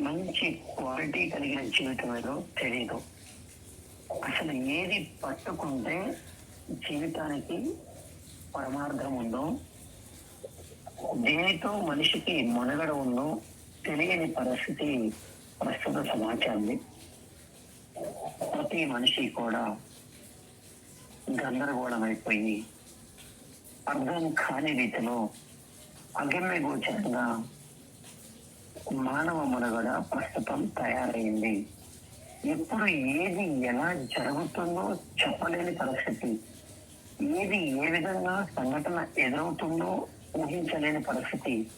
మంచి క్వాలిటీ కలిగిన జీవితం ఏదో తెలియదు అసలు ఏది పట్టుకుంటే జీవితానికి పరమార్థం ఉందో దేనితో మనిషికి మనుగడ ఉందో తెలియని పరిస్థితి ప్రస్తుత సమాచారం ప్రతి మనిషి కూడా గందరగోళం అర్థం కాని రీతిలో అగమ్య గోచరంగా మానవ మనుగడ ప్రస్తుతం తయారైంది. ఎప్పుడు ఏది ఎలా జరుగుతుందో చెప్పలేని పరిస్థితి. ఏది ఏ విధంగా సంఘటన ఎదురవుతుందో ఊహించలేని పరిస్థితి.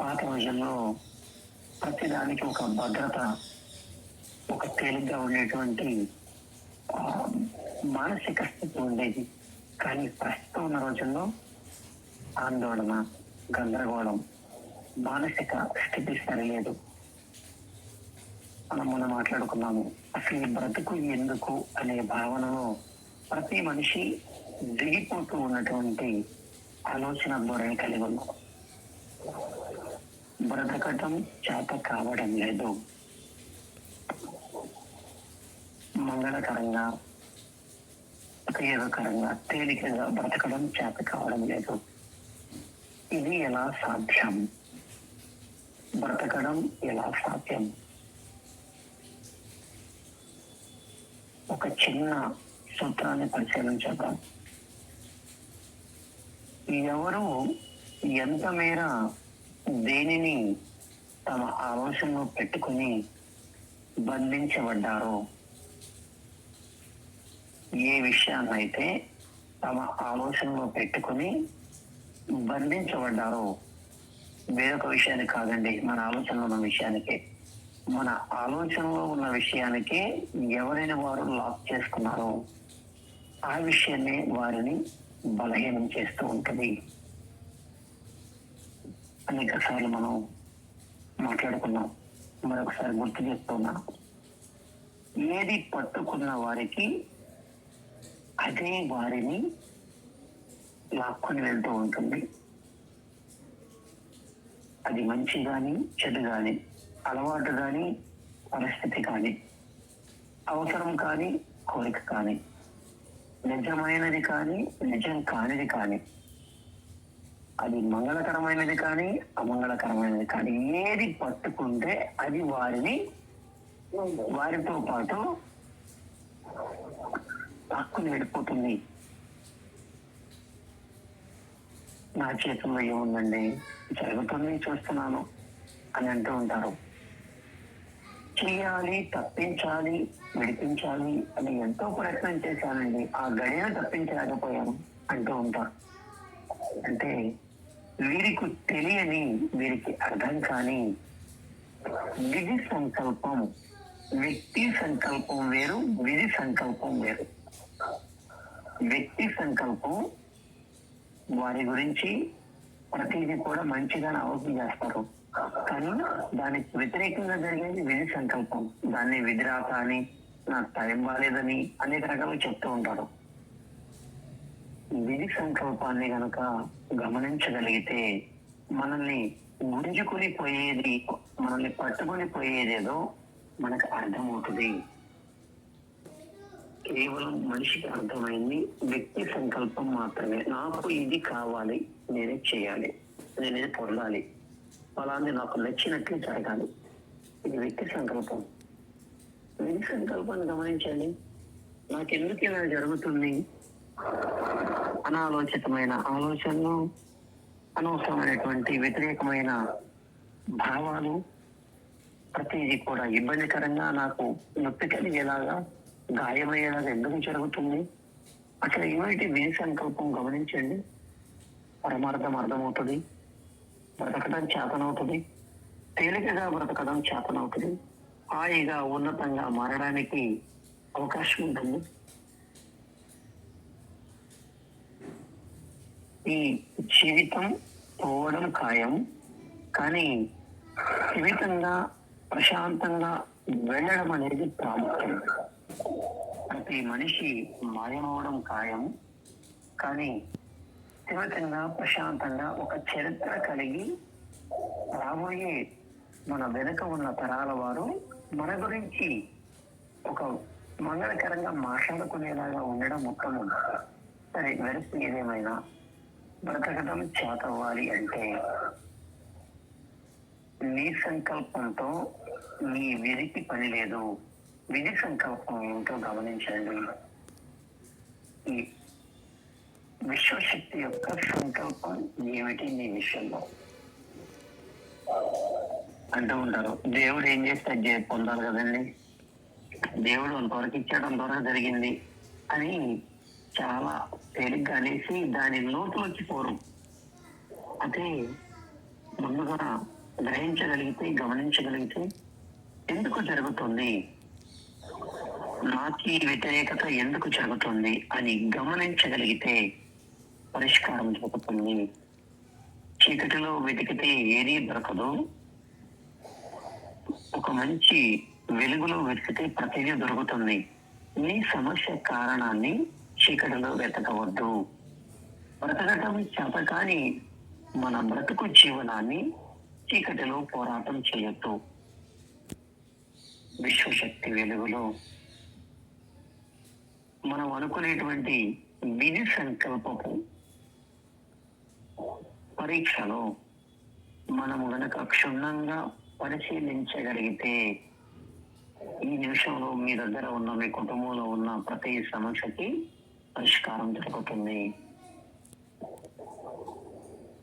పాత రోజుల్లో ప్రతిదానికి ఒక భద్రత ఒక తేలిగ్గా ఉండేటువంటి ఆ, మానసిక స్థితి ఉండేది. కానీ ప్రస్తుతం ఉన్న రోజుల్లో ఆందోళన గందరగోళం మానసిక స్థితి సరిలేదు. మనం మనం మాట్లాడుకున్నాము అసలు ఈ బ్రతుకు ఎందుకు అనే భావనలో ప్రతి మనిషి దిగిపోతూ ఉన్నటువంటి ఆలోచన ధోరణి కలిగి ఉన్నాం. బ్రతకటం చేత కావడం లేదు. మంగళకరంగా ఉపయోగకరంగా తేలికగా బ్రతకడం చేత కావడం లేదు. ఇది ఎలా సాధ్యం? బ్రతకడం ఎలా సాధ్యం? ఒక చిన్న సూత్రాన్ని పరిశీలించేద్దాం. ఎవరు ఎంత మేర దేనిని తమ ఆలోచనలో పెట్టుకుని బంధించబడ్డారో ఏ విషయాన్నైతే తమ ఆలోచనలో పెట్టుకుని బంధించబడ్డారో వేరొక విషయానికి కాదండి మన ఆలోచనలో ఉన్న విషయానికి. మన ఆలోచనలో ఉన్న విషయానికి ఎవరైనా వారు లాక్ చేసుకున్నారో ఆ విషయాన్ని వారిని బలహీనం చేస్తూ ఉంటుంది. అనేక సార్లు మనం మాట్లాడుకున్నాం మరొకసారి గుర్తు చేస్తున్నా. ఏది పట్టుకున్న వారికి అదే వారిని లాక్కొని వెళ్తూ ఉంటుంది. అది మంచి కానీ చెడు కానీ అలవాటు కానీ పరిస్థితి కానీ అవసరం కానీ కోరిక కానీ నిజమైనది కానీ నిజం కానిది కానీ అది మంగళకరమైనది కానీ అమంగళకరమైనది కానీ ఏది పట్టుకుంటే అది వారిని వారితో పాటు హక్కును వెళ్ళిపోతుంది నా చేతుల్లో ఏముందండి? జరుగుతుంది చూస్తున్నాను అని అంటూ ఉంటారు. చేయాలి తప్పించాలి విడిపించాలి అని ఎంతో ప్రయత్నం చేశానండి. ఆ గడియను తప్పించలేకపోయాను అంటూ ఉంటారు. అంటే వీరికి తెలియని వీరికి అర్థం కాని విధి సంకల్పం వ్యక్తి సంకల్పం వేరు విధి సంకల్పం వేరు. వ్యక్తి సంకల్పం వారి గురించి ప్రతిదీ కూడా మంచిగా ఆలోచన చేస్తారు. కానీ దానికి వ్యతిరేకంగా జరిగేది విధి సంకల్పం. దాన్ని విధిరాత అని నాకు టైం బాలేదని అనేక రకాలు చెప్తూ ఉంటారు. విధి సంకల్పాన్ని గనక గమనించగలిగితే మనల్ని గుంజుకొని పోయేది మనల్ని పట్టుకొని పోయేదేదో మనకు అర్థమవుతుంది. కేవలం మనిషికి అర్థమైంది వ్యక్తి సంకల్పం మాత్రమే. నాకు ఇది కావాలి నేనే చేయాలి నేనే పొందాలి. ఫలాన్ని నాకు నచ్చినట్లు జరగాలి. ఇది వ్యక్తి సంకల్పం. వ్యక్తి సంకల్పాన్ని గమనించండి. నాకెందుకు ఇలా జరుగుతుంది? అనాలోచితమైన ఆలోచనలు అనవసరమైనటువంటి వ్యతిరేకమైన భావాలు ప్రతిదీ కూడా ఇబ్బందికరంగా నాకు నొప్పి కలిగేలాగా గాయమయ్యేలాగా ఎందుకు జరుగుతుంది? అసలు ఏమిటి విధి సంకల్పం? గమనించండి. పరమార్థం అర్థమవుతుంది. బ్రతకడం చేతనవుతుంది. తేలికగా బ్రతకడం చేతనవుతుంది. హాయిగా ఉన్నతంగా మారడానికి అవకాశం ఉంటుంది. ఈ జీవితం పోవడం ఖాయం. కానీ జీవితంగా ప్రశాంతంగా వెళ్ళడం అనేది ప్రాముఖ్యం. ప్రతి మనిషి మాయమవడం ఖాయం కానీ స్థిమితంగా ప్రశాంతంగా ఒక చరిత్ర కలిగి రాబోయే మన వెనుక ఉన్న తరాల వారు మన గురించి ఒక మంగళకరంగా మాట్లాడుకునేలాగా ఉండడం ముఖ్యం సరే వెరసి ఏదేమైనా బ్రతకడం చేతవ్వాలి అంటే నీ సంకల్పంతో నీ వెరికి పని లేదు. విధి సంకల్పం ఏంటో గమనించండి. ఈ విశ్వశక్తి యొక్క సంకల్పం ఏమిటి నీ విషయంలో? అంటూ ఉంటారు. దేవుడు ఏం చేస్తే అది పొందాలి కదండి? దేవుడు అంతవరకు ఇచ్చాడు అంతవరకు జరిగింది అని చాలా తేలిగ్గా అనేసి దాని లోతులోకి పోరు. అదే ముందుగా గ్రహించగలిగితే గమనించగలిగితే ఎందుకు జరుగుతుంది? నాకు ఈ వ్యతిరేకత ఎందుకు జరుగుతుంది అని గమనించగలిగితే పరిష్కారం దొరుకుతుంది. చీకటిలో వెతికితే ఏదీ దొరకదు. ఒక మంచి వెలుగులో వెతికితే ప్రతిదీ దొరుకుతుంది. నీ సమస్య కారణాన్ని చీకటిలో వెతకవద్దు. బ్రతకటం చేత కానీ మన బ్రతుకు జీవనాన్ని చీకటిలో పోరాటం చేయొద్దు. విశ్వశక్తి వెలుగులో మనం అనుకునేటువంటి విధి సంకల్పపు పరీక్షలో మనము గనక క్షుణ్ణంగా పరిశీలించగలిగితే ఈ నిమిషంలో మీ దగ్గర ఉన్న మీ కుటుంబంలో ఉన్న ప్రతి సమస్యకి పరిష్కారం దొరుకుతుంది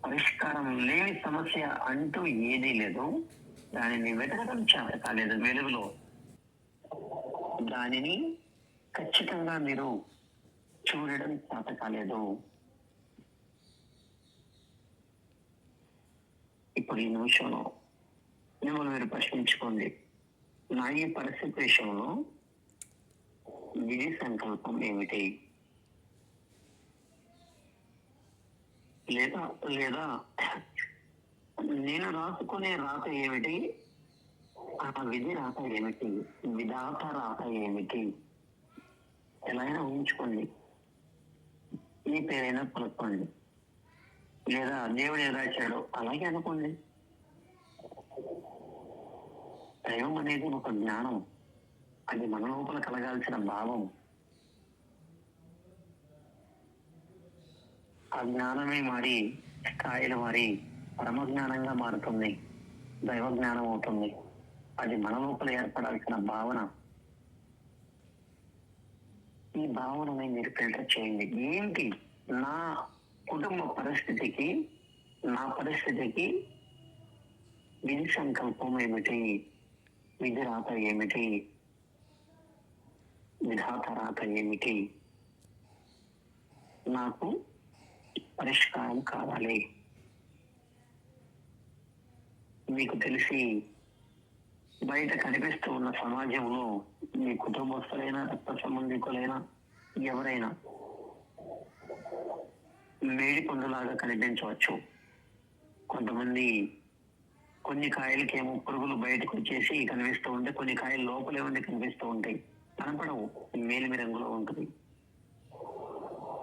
పరిష్కారం లేని సమస్య అంటూ ఏదీ లేదు. దానిని వెతకడం చేత కాలేదు వెలుగులో దానిని ఖచ్చితంగా మీరు చూడడం చేత కాలేదు. ఇప్పుడు ఈ నిమిషంలో మిమ్మల్ని మీరు ప్రశ్నించుకోండి. నా ఈ పరిస్థితి విషయంలో విధి సంకల్పం ఏమిటి? లేదా లేదా నేను రాసుకునే రాత ఏమిటి? ఆ విధి రాత ఏమిటి? విధాత రాత ఏమిటి? ఎలా అయినా ఊహించుకోండి? ఈ పేరైనా పలుకోండి లేదా దేవుడు ఎలా ఇచ్చాడో అలాగే అనుకోండి. దైవం అనేది ఒక జ్ఞానం. అది మన లోపల కలగాల్సిన భావం. ఆ జ్ఞానమే మారి స్థాయిలు మారి పరమ జ్ఞానంగా మారుతుంది. దైవ జ్ఞానం అవుతుంది. అది మన లోపల ఏర్పడాల్సిన భావన. ఈ భావనని మీరు ఫిల్టర్ చేయండి. ఏంటి? నా కుటుంబ పరిస్థితికి నా పరిస్థితికి విధి సంకల్పం ఏమిటి? విధి రాత ఏమిటి? విధాత రాత ఏమిటి? నాకు పరిష్కారం కావాలి. మీకు తెలిసి బయట కనిపిస్తూ ఉన్న సమాజంలో మీ కుటుంబస్తులైనా రక్త సంబంధికులైనా ఎవరైనా మేడి పండులాగా కనిపించవచ్చు. కొంతమంది కొన్ని కాయలకేమో పురుగులు బయటకు వచ్చేసి కనిపిస్తూ ఉంటాయి కొన్ని కాయలు లోపలే ఉండి కనిపిస్తూ ఉంటాయి కనపడవు. మేలిమి రంగులో ఉంటుంది.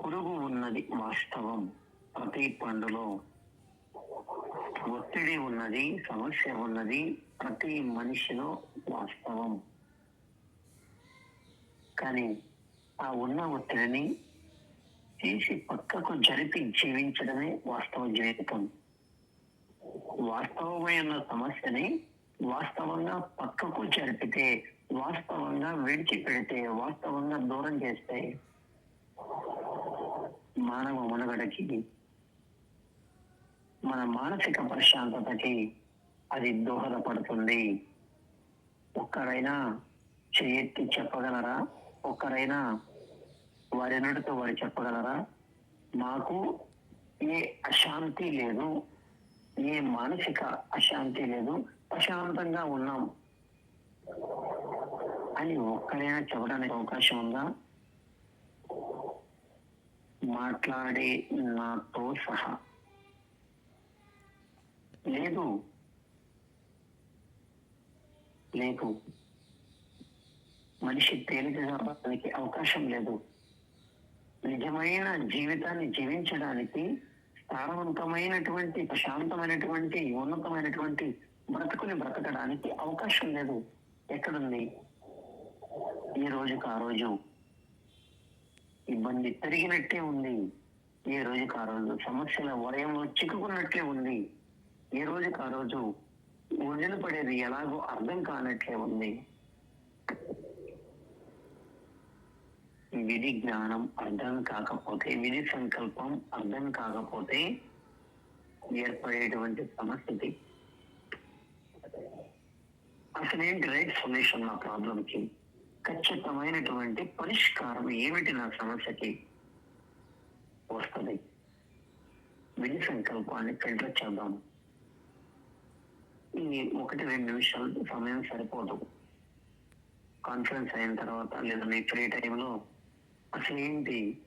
పురుగు ఉన్నది వాస్తవం. ప్రతి పండులో ఒత్తిడి ఉన్నది సమస్య ఉన్నది ప్రతి మనిషిలో వాస్తవం. కానీ ఆ ఉన్న ఒత్తిడిని తీసి పక్కకు జరిపి జీవించడమే వాస్తవ జీవితం. వాస్తవమైన సమస్యని వాస్తవంగా పక్కకు జరిపితే వాస్తవంగా విడిచిపెడితే వాస్తవంగా దూరం చేస్తే మానవ మనుగడకి మన మానసిక ప్రశాంతతకి అది దోహదపడుతుంది. ఒక్కరైనా చేయెత్తి చెప్పగలరా? ఒక్కరైనా వారి నడుతో వారు చెప్పగలరా? మాకు ఏ అశాంతి లేదు. ఏ మానసిక అశాంతి లేదు. ప్రశాంతంగా ఉన్నాం. అని ఒక్కరైనా చెప్పడానికి అవకాశం ఉందా? మాట్లాడే నాతో సహా. లేదు. లేదు. మనిషి తేలికడానికి అవకాశం లేదు. నిజమైన జీవితాన్ని జీవించడానికి సారవంతమైనటువంటి ప్రశాంతమైనటువంటి ఉన్నతమైనటువంటి బ్రతుకుని బ్రతకడానికి అవకాశం లేదు. ఎక్కడుంది? ఈ రోజుకు ఆ రోజు. ఇబ్బంది పెరిగినట్టే ఉంది. ఏ రోజుకు ఆ రోజు సమస్యల వలయంలో చిక్కుకున్నట్లే ఉంది. ఏ రోజుకి ఆ రోజు వదిలి పడేది ఎలాగో అర్థం కానట్లే ఉంది. విధి జ్ఞానం అర్థం కాకపోతే విధి సంకల్పం అర్థం కాకపోతే ఏర్పడేటువంటి సమస్యది ఏంటి రైట్ సొల్యూషన్ నా ప్రాబ్లం కి? ఖచ్చితమైనటువంటి పరిష్కారం ఏమిటి నా సమస్యకి? వస్తుంది. విధి సంకల్పాన్ని ఫిల్టర్ చేద్దాము ఈ ఒకటి రెండు నిమిషాలు సమయం సరిపోదు. కాన్ఫరెన్స్ అయిన తర్వాత లేదా మీ ఫ్రీ టైంలో అసలు ఏంటి?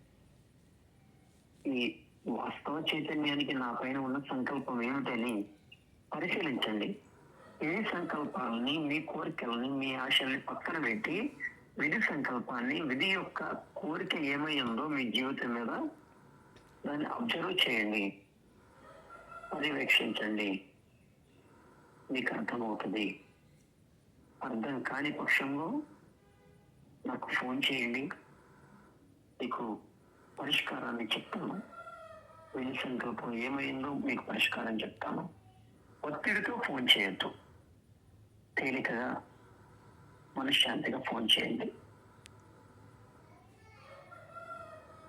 ఈ వాస్తవ చైతన్యానికి నా పైన ఉన్న సంకల్పం ఏమిటని పరిశీలించండి. ఏ సంకల్పాలని మీ కోరికలని మీ ఆశల్ని పక్కన పెట్టి విధి సంకల్పాన్ని విధి యొక్క కోరిక ఏమై ఉందో మీ జీవితం మీద దాన్ని అబ్జర్వ్ చేయండి. పర్యవేక్షించండి. మీకు అర్థమవుతుంది అర్థం కాని పక్షంలో నాకు ఫోన్ చేయండి. మీకు పరిష్కారాన్ని చెప్తాను. విధి ఏమైందో మీకు పరిష్కారం చెప్తాను. ఒత్తిడితో ఫోన్ చేయొద్దు. తేలికగా మనశ్శాంతిగా ఫోన్ చేయండి.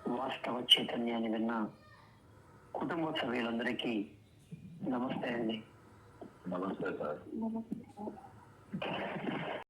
వాస్తవ చైతన్యాన్ని విన్న కుటుంబ సభ్యులందరికీ నమస్తే అండి. నమస్తే సార్